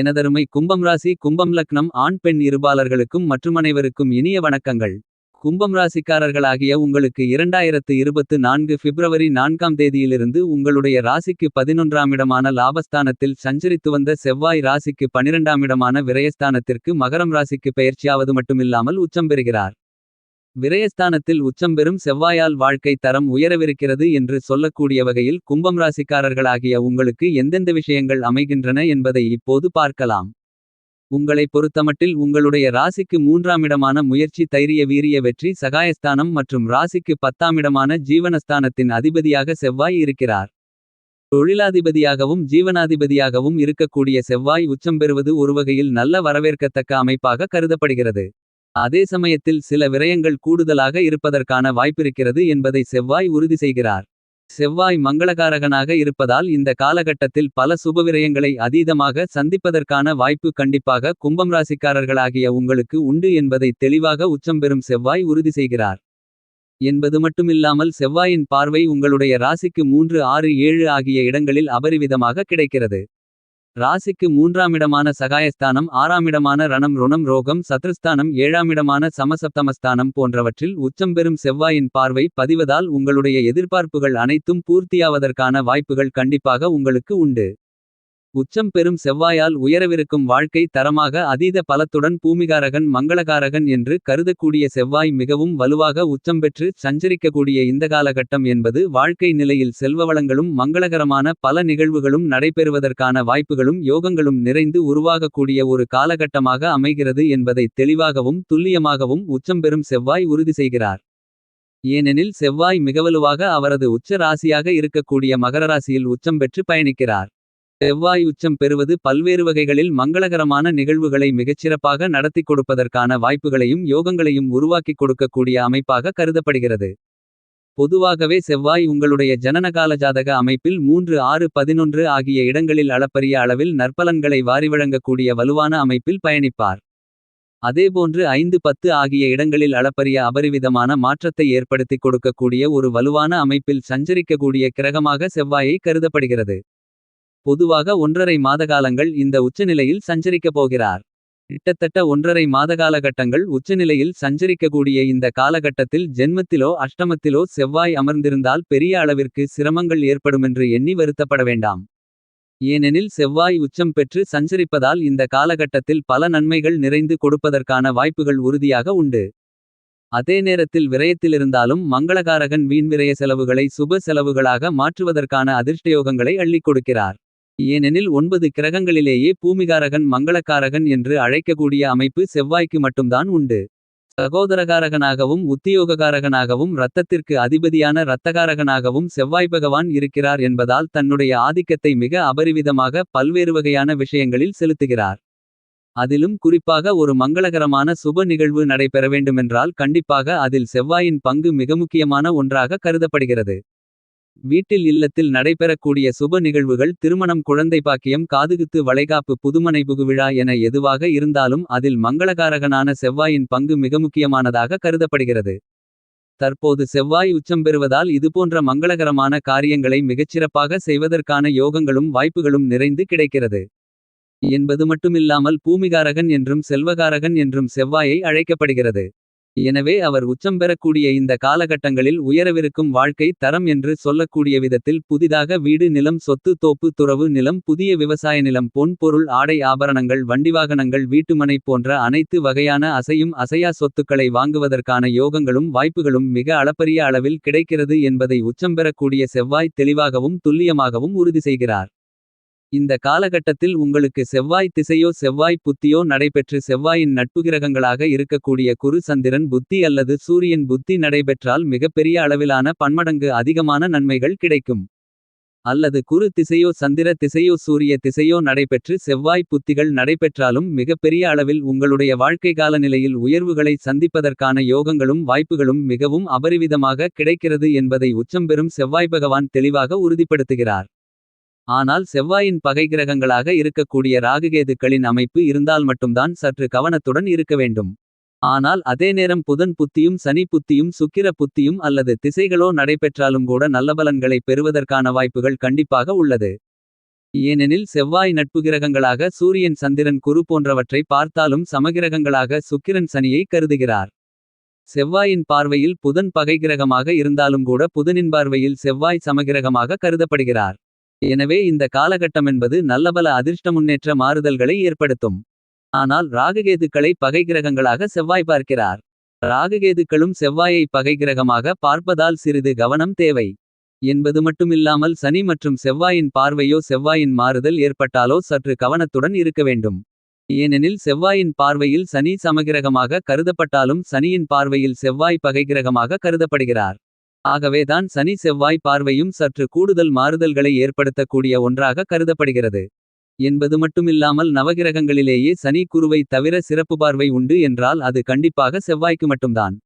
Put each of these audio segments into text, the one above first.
எனதருமை கும்பம் ராசி கும்பம் லக்னம் ஆண் பெண் இருபாலர்களுக்கும் மற்றுமனைவருக்கும் இனிய வணக்கங்கள். கும்பம் ராசிக்காரர்களாகிய உங்களுக்கு இரண்டாயிரத்து இருபத்து நான்கு பிப்ரவரி நான்காம் தேதியிலிருந்து உங்களுடைய ராசிக்கு பதினொன்றாமிடமான லாபஸ்தானத்தில் சஞ்சரித்து வந்த செவ்வாய் ராசிக்கு பனிரெண்டாமிடமான விரயஸ்தானத்திற்கு மகரம் ராசிக்கு பெயர்ச்சியாவது மட்டுமில்லாமல் உச்சம் பெறுகிறார். விரயஸ்தானத்தில் உச்சம் பெறும் செவ்வாயால் வாழ்க்கை தரம் உயரவிருக்கிறது என்று சொல்லக்கூடிய வகையில் கும்பம் ராசிக்காரர்களாகிய உங்களுக்கு எந்தெந்த விஷயங்கள் அமைகின்றன என்பதை இப்போது பார்க்கலாம். உங்களைப் பொறுத்தமட்டில் உங்களுடைய ராசிக்கு மூன்றாமிடமான முயற்சி தைரிய வீரிய வெற்றி சகாயஸ்தானம் மற்றும் ராசிக்கு பத்தாமிடமான ஜீவனஸ்தானத்தின் அதிபதியாக செவ்வாய் இருக்கிறார். தொழிலாதிபதியாகவும் ஜீவனாதிபதியாகவும் இருக்கக்கூடிய செவ்வாய் உச்சம் பெறுவது ஒருவகையில் நல்ல வரவேற்கத்தக்க அமைப்பாக கருதப்படுகிறது. அதே சமயத்தில் சில விரயங்கள் கூடுதலாக இருப்பதற்கான வாய்ப்பிருக்கிறது என்பதை செவ்வாய் உறுதி செய்கிறார். செவ்வாய் மங்களகாரகனாக இருப்பதால் இந்த காலகட்டத்தில் பல சுபவிரயங்களை அதீதமாக சந்திப்பதற்கான வாய்ப்பு கண்டிப்பாக கும்பம் ராசிக்காரர்களாகிய உங்களுக்கு உண்டு என்பதை தெளிவாக உச்சம் பெறும் செவ்வாய் உறுதி செய்கிறார். என்பது மட்டுமில்லாமல் செவ்வாயின் பார்வை உங்களுடைய ராசிக்கு மூன்று ஆறு ஏழு ஆகிய இடங்களில் அபரிவிதமாக கிடைக்கிறது. ராசிக்கு மூன்றாமிடமான சகாயஸ்தானம் ஆறாமிடமான ரணம் ருணம் ரோகம் சத்ருஸ்தானம் ஏழாமிடமான சமசப்தமஸ்தானம் போன்றவற்றில் உச்சம் பெறும் செவ்வாயின் பார்வை பதிவதால் உங்களுடைய எதிர்பார்ப்புகள் அனைத்தும் பூர்த்தியாவதற்கான வாய்ப்புகள் கண்டிப்பாக உங்களுக்கு உண்டு. உச்சம் பெறும் செவ்வாயால் உயரவிருக்கும் வாழ்க்கை தரமாக அதீத பலத்துடன் பூமிகாரகன் மங்களகாரகன் என்று கருதக்கூடிய செவ்வாய் மிகவும் வலுவாக உச்சம் பெற்று சஞ்சரிக்கக்கூடிய இந்த காலகட்டம் என்பது வாழ்க்கை நிலையில் செல்வவளங்களும் மங்களகரமான பல நிகழ்வுகளும் நடைபெறுவதற்கான வாய்ப்புகளும் யோகங்களும் நிறைந்து உருவாகக்கூடிய ஒரு காலகட்டமாக அமைகிறது என்பதை தெளிவாகவும் துல்லியமாகவும் உச்சம் பெறும் செவ்வாய் உறுதி செய்கிறார். ஏனெனில் செவ்வாய் மிகவலுவாக அவரது உச்ச ராசியாக இருக்கக்கூடிய மகரராசியில் உச்சம் பெற்று பயணிக்கிறார். செவ்வாய் உச்சம் பெறுவது பல்வேறு வகைகளில் மங்களகரமான நிகழ்வுகளை மிகச்சிறப்பாக நடத்திக் கொடுப்பதற்கான வாய்ப்புகளையும் யோகங்களையும் உருவாக்கிக் கொடுக்கக்கூடிய அமைப்பாக கருதப்படுகிறது. பொதுவாகவே செவ்வாய் உங்களுடைய ஜனனகால ஜாதக அமைப்பில் மூன்று ஆறு பதினொன்று ஆகிய இடங்களில் அளப்பரிய அளவில் நற்பலன்களை வாரிவழங்கக்கூடிய வலுவான அமைப்பில் பயணிப்பார். அதேபோன்று ஐந்து பத்து ஆகிய இடங்களில் அளப்பரிய அபரிவிதமான மாற்றத்தை ஏற்படுத்திக் கொடுக்கக்கூடிய ஒரு வலுவான அமைப்பில் சஞ்சரிக்கக்கூடிய கிரகமாக செவ்வாயை கருதப்படுகிறது. பொதுவாக ஒன்றரை மாதகாலங்கள் இந்த உச்சநிலையில் சஞ்சரிக்கப் போகிறார். கிட்டத்தட்ட ஒன்றரை மாதகாலகட்டங்கள் உச்சநிலையில் சஞ்சரிக்கக்கூடிய இந்த காலகட்டத்தில் ஜென்மத்திலோ அஷ்டமத்திலோ செவ்வாய் அமர்ந்திருந்தால் பெரிய அளவிற்கு சிரமங்கள் ஏற்படுமென்று எண்ணி வருத்தப்பட வேண்டாம். ஏனெனில் செவ்வாய் உச்சம் பெற்று சஞ்சரிப்பதால் இந்த காலகட்டத்தில் பல நன்மைகள் நிறைந்து கொடுப்பதற்கான வாய்ப்புகள் உறுதியாக உண்டு. அதே நேரத்தில் விரயத்திலிருந்தாலும் மங்களகாரகன் வீண் விரய செலவுகளை சுப செலவுகளாக மாற்றுவதற்கான அதிர்ஷ்டயோகங்களை அள்ளிக் கொடுக்கிறார். ஏனெனில் ஒன்பது கிரகங்களிலேயே பூமிகாரகன் மங்களக்காரகன் என்று அழைக்கக்கூடிய அமைப்பு செவ்வாய்க்கு மட்டும்தான் உண்டு. சகோதரகாரகனாகவும் உத்தியோககாரகனாகவும் இரத்தத்திற்கு அதிபதியான இரத்தகாரகனாகவும் செவ்வாய் பகவான் இருக்கிறார் என்பதால் தன்னுடைய ஆதிக்கத்தை மிக அபரிவிதமாக பல்வேறு வகையான விஷயங்களில் செலுத்துகிறார். அதிலும் குறிப்பாக ஒரு மங்களகரமான சுப நிகழ்வு நடைபெற வேண்டுமென்றால் கண்டிப்பாக அதில் செவ்வாயின் பங்கு மிக முக்கியமான ஒன்றாக கருதப்படுகிறது. வீட்டில் இல்லத்தில் நடைபெறக்கூடிய சுப நிகழ்வுகள் திருமணம் குழந்தை பாக்கியம் காதுகுத்து வளைகாப்பு புதுமனை புகுவிழா என எதுவாக இருந்தாலும் அதில் மங்களகாரகனான செவ்வாயின் பங்கு மிக முக்கியமானதாக கருதப்படுகிறது. தற்போது செவ்வாய் உச்சம் பெறுவதால் இதுபோன்ற மங்களகரமான காரியங்களை மிகச்சிறப்பாக செய்வதற்கான யோகங்களும் வாய்ப்புகளும் நிறைந்து கிடைக்கிறது. என்பது மட்டுமில்லாமல் பூமிகாரகன் என்றும் செல்வகாரகன் என்றும் செவ்வாயை அழைக்கப்படுகிறது. எனவே அவர் உச்சம் பெறக்கூடிய இந்த காலகட்டங்களில் உயரவிருக்கும் வாழ்க்கை தரம் என்று சொல்லக்கூடிய விதத்தில் புதிதாக வீடு நிலம் சொத்து தோப்பு துறவு நிலம் புதிய விவசாய நிலம் பொன் பொருள் ஆடை ஆபரணங்கள் வண்டிவாகனங்கள் வீட்டுமனை போன்ற அனைத்து வகையான அசையும் அசையா சொத்துக்களை வாங்குவதற்கான யோகங்களும் வாய்ப்புகளும் மிக அளப்பரிய அளவில் கிடைக்கிறது என்பதை உச்சம் பெறக்கூடிய செவ்வாய் தெளிவாகவும் துல்லியமாகவும் உறுதி செய்கிறார். இந்த காலகட்டத்தில் உங்களுக்கு செவ்வாய் திசையோ செவ்வாய் புத்தியோ நடைபெற்று செவ்வாயின் நட்புகிரகங்களாக இருக்கக்கூடிய குரு சந்திரன் புத்தி அல்லது சூரியன் புத்தி நடைபெற்றால் மிகப்பெரிய அளவிலான பன்மடங்கு அதிகமான நன்மைகள் கிடைக்கும். அல்லது குரு திசையோ சந்திர திசையோ சூரிய திசையோ நடைபெற்று செவ்வாய் புத்திகள் நடைபெற்றாலும் மிகப்பெரிய அளவில் உங்களுடைய வாழ்க்கை காலநிலையில் உயர்வுகளை சந்திப்பதற்கான யோகங்களும் வாய்ப்புகளும் மிகவும் அபரிவிதமாக கிடைக்கிறது என்பதை உச்சம் பெறும் செவ்வாய் பகவான் தெளிவாக உறுதிப்படுத்துகிறார். ஆனால் செவ்வாயின் பகை கிரகங்களாக இருக்கக்கூடிய ராகுகேதுக்களின் அமைப்பு இருந்தால் மட்டும்தான் சற்று கவனத்துடன் இருக்க வேண்டும். ஆனால் அதே நேரம் புதன் புத்தியும் சனி புத்தியும் சுக்கிர புத்தியும் அல்லது திசைகளோ நடைபெற்றாலும் கூட நல்லபலன்களை பெறுவதற்கான வாய்ப்புகள் கண்டிப்பாக உள்ளது. ஏனெனில் செவ்வாய் நட்பு கிரகங்களாக சூரியன் சந்திரன் குரு போன்றவற்றை பார்த்தாலும் சமகிரகங்களாக சுக்கிரன் சனியை கருதுகிறார். செவ்வாயின் பார்வையில் புதன் பகைகிரகமாக இருந்தாலும் கூட புதனின் பார்வையில் செவ்வாய் சமகிரகமாக கருதப்படுகிறார். எனவே இந்த காலகட்டமென்பது நல்லபல அதிர்ஷ்ட முன்னேற்ற மாறுதல்களை ஏற்படுத்தும். ஆனால் ராகுகேதுக்களை பகைகிரகங்களாக செவ்வாய் பார்க்கிறார். ராககேதுக்களும் செவ்வாயை பகைகிரகமாக பார்ப்பதால் சிறிது கவனம் தேவை. என்பது மட்டுமில்லாமல் சனி மற்றும் செவ்வாயின் பார்வையோ செவ்வாயின் மாறுதல் ஏற்பட்டாலோ சற்று கவனத்துடன் இருக்க வேண்டும். ஏனெனில் செவ்வாயின் பார்வையில் சனி சமகிரகமாக கருதப்பட்டாலும் சனியின் பார்வையில் செவ்வாய் பகைகிரகமாக கருதப்படுகிறார். ஆகவேதான் சனி செவ்வாய் பார்வையும் சற்று கூடுதல் மாறுதல்களை ஏற்படுத்தக்கூடிய ஒன்றாக கருதப்படுகிறது. என்பது மட்டுமில்லாமல் நவகிரகங்களிலேயே சனி குருவை தவிர சிறப்பு பார்வை உண்டு என்றால் அது கண்டிப்பாக செவ்வாய்க்கு மட்டும்தான்.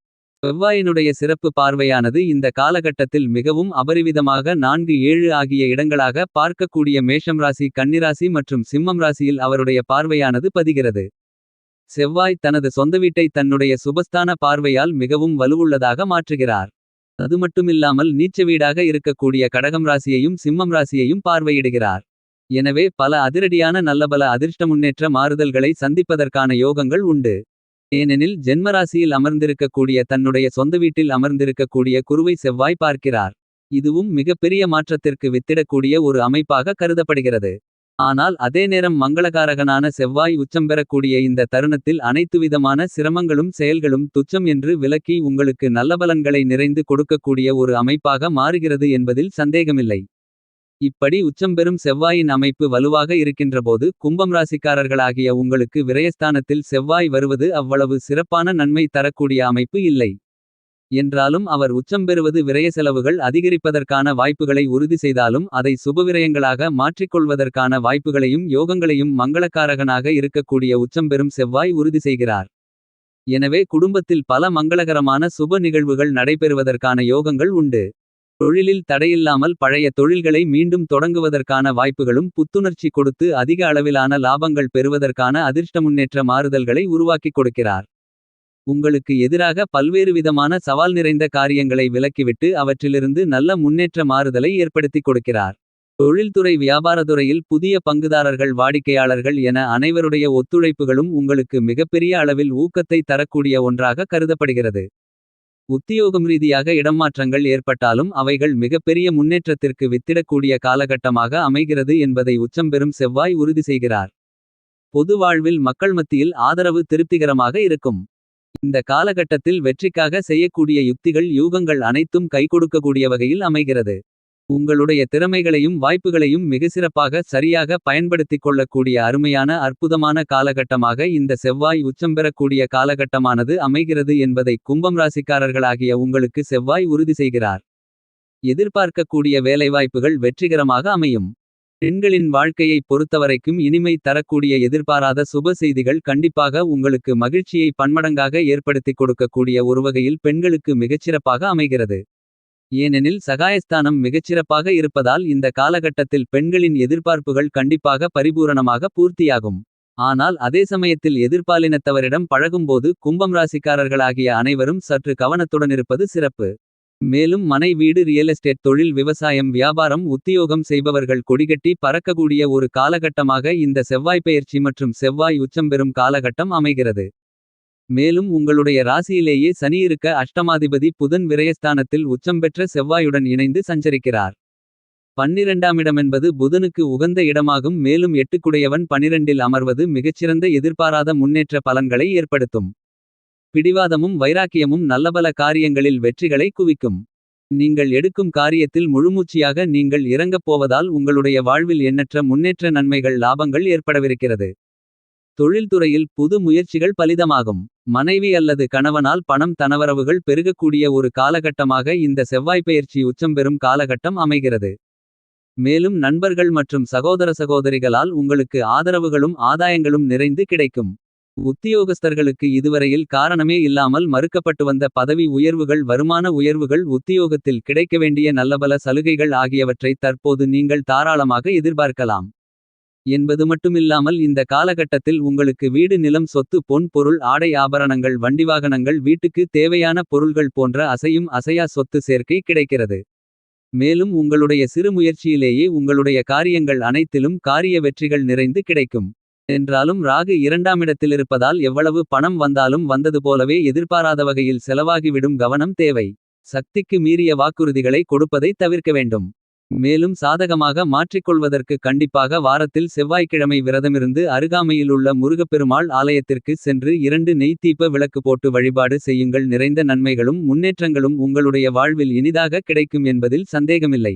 செவ்வாயினுடைய சிறப்பு பார்வையானது இந்த காலகட்டத்தில் மிகவும் அபரிவிதமாக நான்கு ஏழு ஆகிய இடங்களாக பார்க்கக்கூடிய மேஷம் ராசி கன்னிராசி மற்றும் சிம்மம் ராசியில் அவருடைய பார்வையானது பதிகிறது. செவ்வாய் தனது சொந்த வீட்டை தன்னுடைய சுபஸ்தான பார்வையால் மிகவும் வலுவுள்ளதாக மாற்றுகிறார். அது மட்டுமில்லாமல் நீச்ச வீடாக இருக்கக்கூடிய கடகம் ராசியையும் சிம்மம் ராசியையும் பார்வையிடுகிறார். எனவே பல அதிரடியான நல்லபல அதிர்ஷ்ட முன்னேற்ற மாறுதல்களை சந்திப்பதற்கான யோகங்கள் உண்டு. ஏனெனில் ஜென்மராசியில் அமர்ந்திருக்கக்கூடிய தன்னுடைய சொந்த வீட்டில் அமர்ந்திருக்கக்கூடிய குருவை செவ்வாய் பார்க்கிறார். இதுவும் மிகப்பெரிய மாற்றத்திற்கு வித்திடக்கூடிய ஒரு அமைப்பாக கருதப்படுகிறது. ஆனால் அதே நேரம் மங்களகாரகனான செவ்வாய் உச்சம் பெறக்கூடிய இந்த தருணத்தில் அனைத்துவிதமான சிரமங்களும் செயல்களும் துச்சம் என்று விலக்கி உங்களுக்கு நல்லபலன்களை நிறைந்து கொடுக்கக்கூடிய ஒரு அமைப்பாக மாறுகிறது என்பதில் சந்தேகமில்லை. இப்படி உச்சம்பெறும் செவ்வாயின் அமைப்பு வலுவாக இருக்கின்றபோது கும்பம் ராசிக்காரர்களாகிய உங்களுக்கு விரயஸ்தானத்தில் செவ்வாய் வருவது அவ்வளவு சிறப்பான நன்மை தரக்கூடிய அமைப்பு இல்லை. என்றாலும் அவர் உச்சம் பெறுவது விரய செலவுகள் அதிகரிப்பதற்கான வாய்ப்புகளை உறுதி செய்தாலும் அதை சுபவிரயங்களாக மாற்றிக்கொள்வதற்கான வாய்ப்புகளையும் யோகங்களையும் மங்களக்காரகனாக இருக்கக்கூடிய உச்சம் பெறும் செவ்வாய் உறுதி செய்கிறார். எனவே குடும்பத்தில் பல மங்களகரமான சுப நிகழ்வுகள் நடைபெறுவதற்கான யோகங்கள் உண்டு. தொழிலில் தடையில்லாமல் பழைய தொழில்களை மீண்டும் தொடங்குவதற்கான வாய்ப்புகளும் புத்துணர்ச்சி கொடுத்து அதிக அளவிலான லாபங்கள் பெறுவதற்கான அதிர்ஷ்ட முன்னேற்ற மாறுதல்களை உருவாக்கிக் கொடுக்கிறார். உங்களுக்கு எதிராக பல்வேறு விதமான சவால் நிறைந்த காரியங்களை விலக்கிவிட்டு அவற்றிலிருந்து நல்ல முன்னேற்ற மாறுதலை ஏற்படுத்திக் கொடுக்கிறார். தொழில்துறை வியாபாரத்துறையில் புதிய பங்குதாரர்கள் வாடிக்கையாளர்கள் என அனைவருடைய ஒத்துழைப்புகளும் உங்களுக்கு மிகப்பெரிய அளவில் ஊக்கத்தை தரக்கூடிய ஒன்றாக கருதப்படுகிறது. உத்தியோகம் ரீதியாக இடமாற்றங்கள் ஏற்பட்டாலும் அவைகள் மிகப்பெரிய முன்னேற்றத்திற்கு வித்திடக்கூடிய காலகட்டமாக அமைகிறது என்பதை உச்சம்பெறும் செவ்வாய் உறுதி செய்கிறார். பொது வாழ்வில் மக்கள் மத்தியில் ஆதரவு திருப்திகரமாக இருக்கும். இந்த காலகட்டத்தில் வெற்றிக்காக செய்யக்கூடிய யுக்திகள் யூகங்கள் அனைத்தும் கைகொடுக்கக்கூடிய வகையில் அமைகிறது. உங்களுடைய திறமைகளையும் வாய்ப்புகளையும் மிகச்சிறப்பாக சரியாக பயன்படுத்திக் கொள்ளக்கூடிய அருமையான அற்புதமான காலகட்டமாக இந்த செவ்வாய் உச்சம் பெறக்கூடிய காலகட்டமானது அமைகிறது என்பதை கும்பம் ராசிக்காரர்களாகிய உங்களுக்கு செவ்வாய் உறுதி செய்கிறார். எதிர்பார்க்கக்கூடிய வேலைவாய்ப்புகள் வெற்றிகரமாக அமையும். பெண்களின் வாழ்க்கையை பொறுத்தவரைக்கும் இனிமை தரக்கூடிய எதிர்பாராத சுப செய்திகள் கண்டிப்பாக உங்களுக்கு மகிழ்ச்சியை பன்மடங்காக ஏற்படுத்திக் கொடுக்கக்கூடிய ஒருவகையில் பெண்களுக்கு மிகச்சிறப்பாக அமைகிறது. ஏனெனில் சகாயஸ்தானம் மிகச்சிறப்பாக இருப்பதால் இந்த காலகட்டத்தில் பெண்களின் எதிர்பார்ப்புகள் கண்டிப்பாக பரிபூரணமாக பூர்த்தியாகும். ஆனால் அதே சமயத்தில் எதிர்பாலினத்தவரிடம் பழகும்போது கும்பம் ராசிக்காரர்களாகிய அனைவரும் சற்று கவனத்துடனிருப்பது சிறப்பு. மேலும் மனை வீடு ரியல் எஸ்டேட் தொழில் விவசாயம் வியாபாரம் உத்தியோகம் செய்பவர்கள் கொடிகட்டி பறக்கக்கூடிய ஒரு காலகட்டமாக இந்த செவ்வாய் பெயர்ச்சி மற்றும் செவ்வாய் உச்சம் பெறும் காலகட்டம் அமைகிறது. மேலும் உங்களுடைய ராசியிலேயே சனி இருக்க அஷ்டமாதிபதி புதன் விரயஸ்தானத்தில் உச்சம் பெற்ற செவ்வாயுடன் இணைந்து சஞ்சரிக்கிறார். பன்னிரண்டாமிடமென்பது புதனுக்கு உகந்த இடமாகும் மேலும் எட்டுக்குடையவன் பனிரெண்டில் அமர்வது மிகச்சிறந்த எதிர்பாராத முன்னேற்ற பலன்களை ஏற்படுத்தும். பிடிவாதமும் வைராக்கியமும் நல்லபல காரியங்களில் வெற்றிகளை குவிக்கும். நீங்கள் எடுக்கும் காரியத்தில் முழுமூச்சியாக நீங்கள் இறங்கப் போவதால் உங்களுடைய வாழ்வில் எண்ணற்ற முன்னேற்ற நன்மைகள் லாபங்கள் ஏற்படவிருக்கிறது. தொழில்துறையில் புது முயற்சிகள் பலிதமாகும். மனைவி அல்லது கணவனால் பணம் தனவரவுகள் பெருகக்கூடிய ஒரு காலகட்டமாக இந்த செவ்வாய்ப்பெயர்ச்சி உச்சம் பெறும் காலகட்டம் அமைகிறது. மேலும் நண்பர்கள் மற்றும் சகோதர சகோதரிகளால் உங்களுக்கு ஆதரவுகளும் ஆதாயங்களும் நிறைந்து கிடைக்கும். உத்தியோகஸ்தர்களுக்கு இதுவரையில் காரணமே இல்லாமல் மறுக்கப்பட்டு வந்த பதவி உயர்வுகள் வருமான உயர்வுகள் உத்தியோகத்தில் கிடைக்க வேண்டிய நல்லபல சலுகைகள் ஆகியவற்றை தற்போது நீங்கள் தாராளமாக எதிர்பார்க்கலாம். என்பது மட்டுமில்லாமல் இந்த காலகட்டத்தில் உங்களுக்கு வீடு நிலம் சொத்து பொன் பொருள் ஆடை ஆபரணங்கள் வண்டி வாகனங்கள் வீட்டுக்கு தேவையான பொருள்கள் போன்ற அசையும் அசையா சொத்து சேர்க்கை கிடைக்கிறது. மேலும் உங்களுடைய சிறு முயற்சியிலேயே உங்களுடைய காரியங்கள் அனைத்திலும் காரிய வெற்றிகள் நிறைந்து கிடைக்கும். என்றாலும் ராகு இரண்டாமிடத்திலிருப்பதால் எவ்வளவு பணம் வந்தாலும் வந்தது போலவே எதிர்பாராத வகையில் செலவாகிவிடும் கவனம் தேவை. சக்திக்கு மீறிய வாக்குறுதிகளை கொடுப்பதை தவிர்க்க வேண்டும். மேலும் சாதகமாக மாற்றிக்கொள்வதற்கு கண்டிப்பாக வாரத்தில் செவ்வாய்க்கிழமை விரதமிருந்து அருகாமையில் உள்ள முருகப்பெருமாள் ஆலயத்திற்கு சென்று இரண்டு நெய்த்தீப்ப விளக்கு போட்டு வழிபாடு செய்யுங்கள் நிறைந்த நன்மைகளும் முன்னேற்றங்களும் உங்களுடைய வாழ்வில் இனிதாக கிடைக்கும் என்பதில் சந்தேகமில்லை.